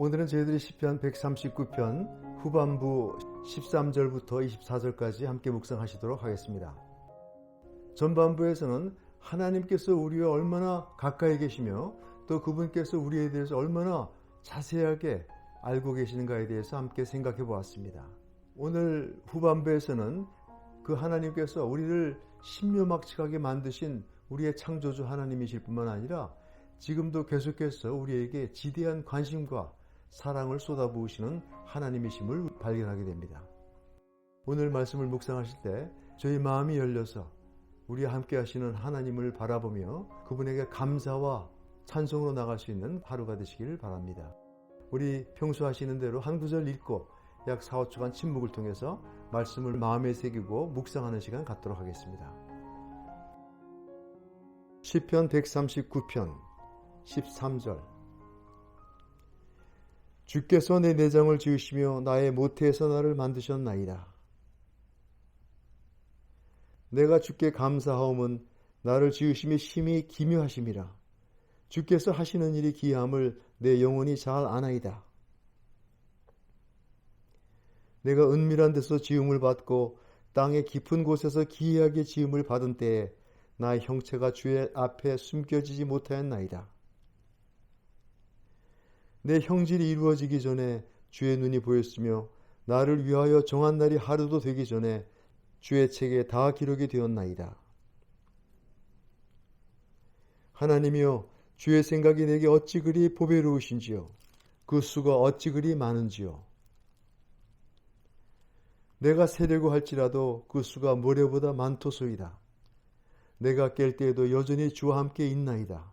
오늘은 저희들이 시편 139편 후반부 13절부터 24절까지 함께 묵상하시도록 하겠습니다. 전반부에서는 하나님께서 우리와 얼마나 가까이 계시며 또 그분께서 우리에 대해서 얼마나 자세하게 알고 계시는가에 대해서 함께 생각해 보았습니다. 오늘 후반부에서는 그 하나님께서 우리를 신묘막측하게 만드신 우리의 창조주 하나님이실 뿐만 아니라 지금도 계속해서 우리에게 지대한 관심과 사랑을 쏟아부으시는 하나님이심을 발견하게 됩니다. 오늘 말씀을 묵상하실 때 저희 마음이 열려서 우리와 함께 하시는 하나님을 바라보며 그분에게 감사와 찬송으로 나갈 수 있는 하루가 되시기를 바랍니다. 우리 평소 하시는 대로 한 구절 읽고 약 4, 5초간 침묵을 통해서 말씀을 마음에 새기고 묵상하는 시간 갖도록 하겠습니다. 시편 139편 13절 주께서 내 내장을 지으시며 나의 모태에서 나를 만드셨나이다. 내가 주께 감사하옴은 나를 지으심이 심히 기묘하심이라. 주께서 하시는 일이 기함을 내 영혼이 잘 아나이다. 내가 은밀한 데서 지음을 받고 땅의 깊은 곳에서 기이하게 지음을 받은 때에 나의 형체가 주의 앞에 숨겨지지 못하였나이다. 내 형질이 이루어지기 전에 주의 눈이 보였으며 나를 위하여 정한 날이 하루도 되기 전에 주의 책에 다 기록이 되었나이다. 하나님이여 주의 생각이 내게 어찌 그리 보배로우신지요 그 수가 어찌 그리 많은지요 내가 세려고 할지라도 그 수가 모래보다 많토소이다. 내가 깰 때에도 여전히 주와 함께 있나이다.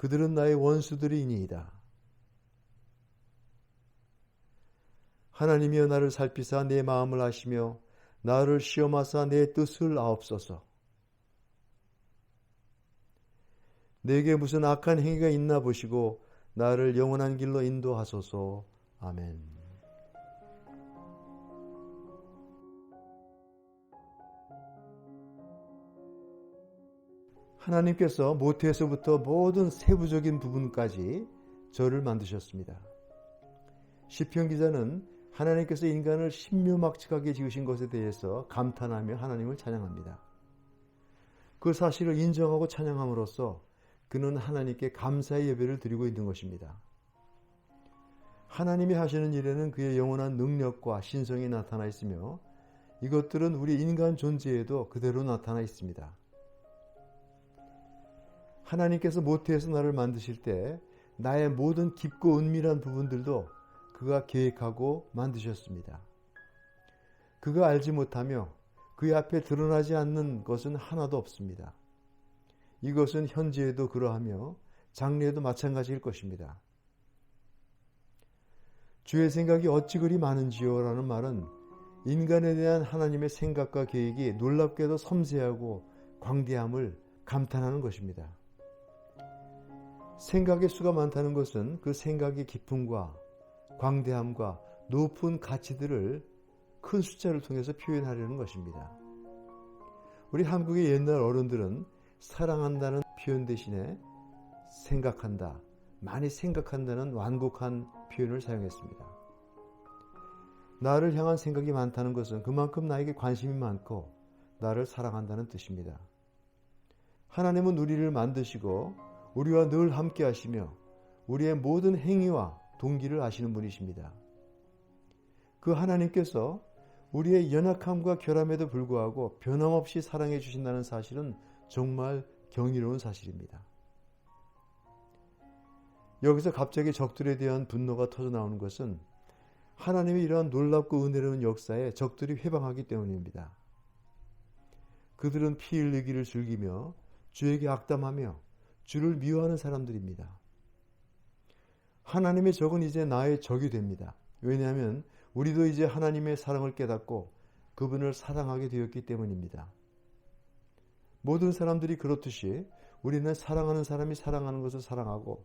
그들은 나의 원수들이니이다. 하나님이여 나를 살피사 내 마음을 아시며 나를 시험하사 내 뜻을 아옵소서. 내게 무슨 악한 행위가 있나 보시고 나를 영원한 길로 인도하소서. 아멘. 하나님께서 모태에서부터 모든 세부적인 부분까지 저를 만드셨습니다. 시편 기자는 하나님께서 인간을 신묘막측하게 지으신 것에 대해서 감탄하며 하나님을 찬양합니다. 그 사실을 인정하고 찬양함으로써 그는 하나님께 감사의 예배를 드리고 있는 것입니다. 하나님이 하시는 일에는 그의 영원한 능력과 신성이 나타나 있으며 이것들은 우리 인간 존재에도 그대로 나타나 있습니다. 하나님께서 모태에서 나를 만드실 때 나의 모든 깊고 은밀한 부분들도 그가 계획하고 만드셨습니다. 그가 알지 못하며 그의 앞에 드러나지 않는 것은 하나도 없습니다. 이것은 현재에도 그러하며 장래에도 마찬가지일 것입니다. 주의 생각이 어찌 그리 많은지요? 라는 말은 인간에 대한 하나님의 생각과 계획이 놀랍게도 섬세하고 광대함을 감탄하는 것입니다. 생각의 수가 많다는 것은 그 생각의 깊음과 광대함과 높은 가치들을 큰 숫자를 통해서 표현하려는 것입니다. 우리 한국의 옛날 어른들은 사랑한다는 표현 대신에 생각한다, 많이 생각한다는 완곡한 표현을 사용했습니다. 나를 향한 생각이 많다는 것은 그만큼 나에게 관심이 많고 나를 사랑한다는 뜻입니다. 하나님은 우리를 만드시고 우리와 늘 함께 하시며 우리의 모든 행위와 동기를 아시는 분이십니다. 그 하나님께서 우리의 연약함과 결함에도 불구하고 변함없이 사랑해 주신다는 사실은 정말 경이로운 사실입니다. 여기서 갑자기 적들에 대한 분노가 터져 나오는 것은 하나님의 이러한 놀랍고 은혜로운 역사에 적들이 회방하기 때문입니다. 그들은 피 흘리기를 즐기며 주에게 악담하며 주를 미워하는 사람들입니다. 하나님의 적은 이제 나의 적이 됩니다. 왜냐하면 우리도 이제 하나님의 사랑을 깨닫고 그분을 사랑하게 되었기 때문입니다. 모든 사람들이 그렇듯이 우리는 사랑하는 사람이 사랑하는 것을 사랑하고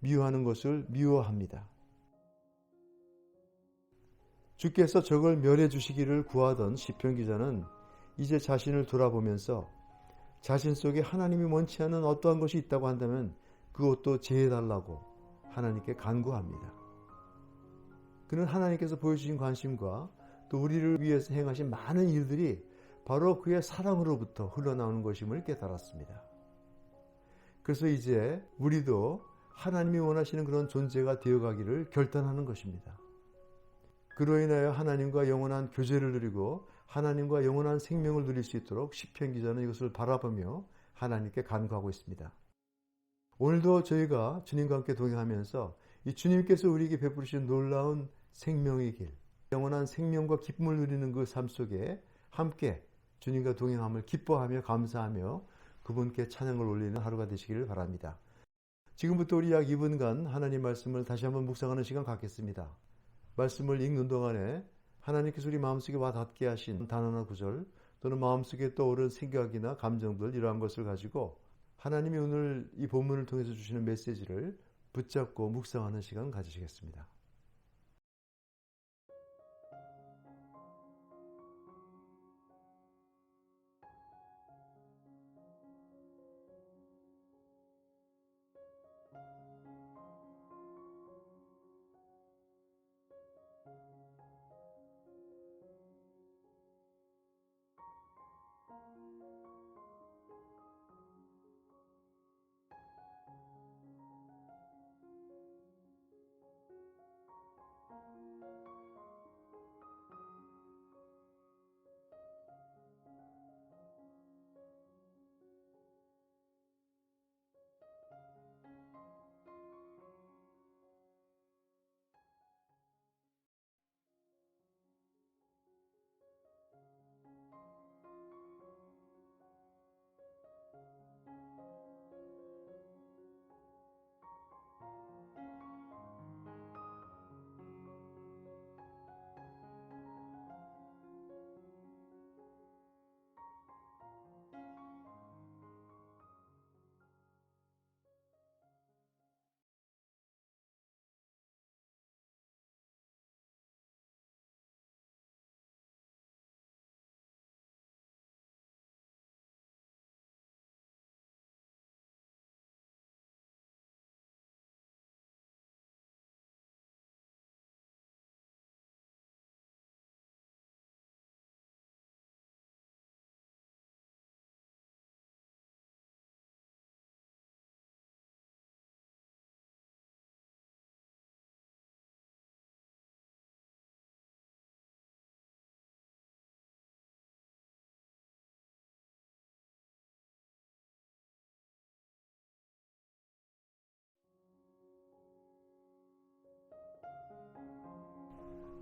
미워하는 것을 미워합니다. 주께서 적을 멸해 주시기를 구하던 시편 기자는 이제 자신을 돌아보면서 자신 속에 하나님이 원치 않는 어떠한 것이 있다고 한다면 그것도 제해달라고 하나님께 간구합니다. 그는 하나님께서 보여주신 관심과 또 우리를 위해서 행하신 많은 일들이 바로 그의 사랑으로부터 흘러나오는 것임을 깨달았습니다. 그래서 이제 우리도 하나님이 원하시는 그런 존재가 되어가기를 결단하는 것입니다. 그로 인하여 하나님과 영원한 교제를 누리고 하나님과 영원한 생명을 누릴 수 있도록 시편 기자는 이것을 바라보며 하나님께 간구하고 있습니다. 오늘도 저희가 주님과 함께 동행하면서 이 주님께서 우리에게 베푸신 놀라운 생명의 길, 영원한 생명과 기쁨을 누리는 그 삶 속에 함께 주님과 동행함을 기뻐하며 감사하며 그분께 찬양을 올리는 하루가 되시기를 바랍니다. 지금부터 우리 약 2분간 하나님 말씀을 다시 한번 묵상하는 시간 갖겠습니다. 말씀을 읽는 동안에 하나님께서 우리 마음속에 와 닿게 하신 단어나 구절 또는 마음속에 떠오른 생각이나 감정들 이러한 것을 가지고 하나님이 오늘 이 본문을 통해서 주시는 메시지를 붙잡고 묵상하는 시간 가지시겠습니다.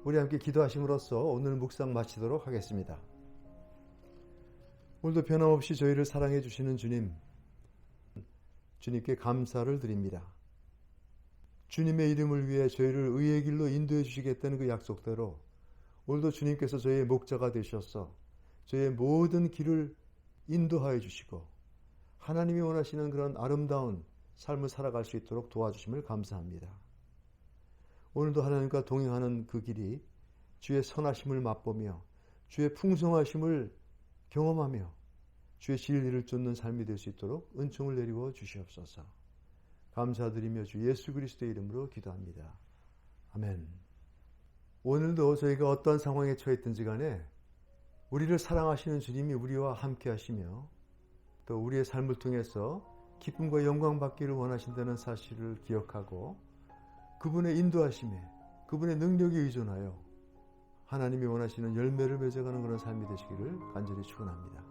우리 함께 기도하심으로써 오늘 묵상 마치도록 하겠습니다. 오늘도 변함없이 저희를 사랑해 주시는 주님, 주님께 감사를 드립니다. 주님의 이름을 위해 저희를 의의 길로 인도해 주시겠다는 그 약속대로 오늘도 주님께서 저희의 목자가 되셔서 저희의 모든 길을 인도하여 주시고 하나님이 원하시는 그런 아름다운 삶을 살아갈 수 있도록 도와주심을 감사합니다. 오늘도 하나님과 동행하는 그 길이 주의 선하심을 맛보며 주의 풍성하심을 경험하며 주의 진리를 쫓는 삶이 될 수 있도록 은총을 내리고 주시옵소서. 감사드리며 주 예수 그리스도의 이름으로 기도합니다. 아멘. 오늘도 저희가 어떤 상황에 처했든지 간에 우리를 사랑하시는 주님이 우리와 함께 하시며 또 우리의 삶을 통해서 기쁨과 영광 받기를 원하신다는 사실을 기억하고 그분의 인도하심에 그분의 능력에 의존하여 하나님이 원하시는 열매를 맺어가는 그런 삶이 되시기를 간절히 축원합니다.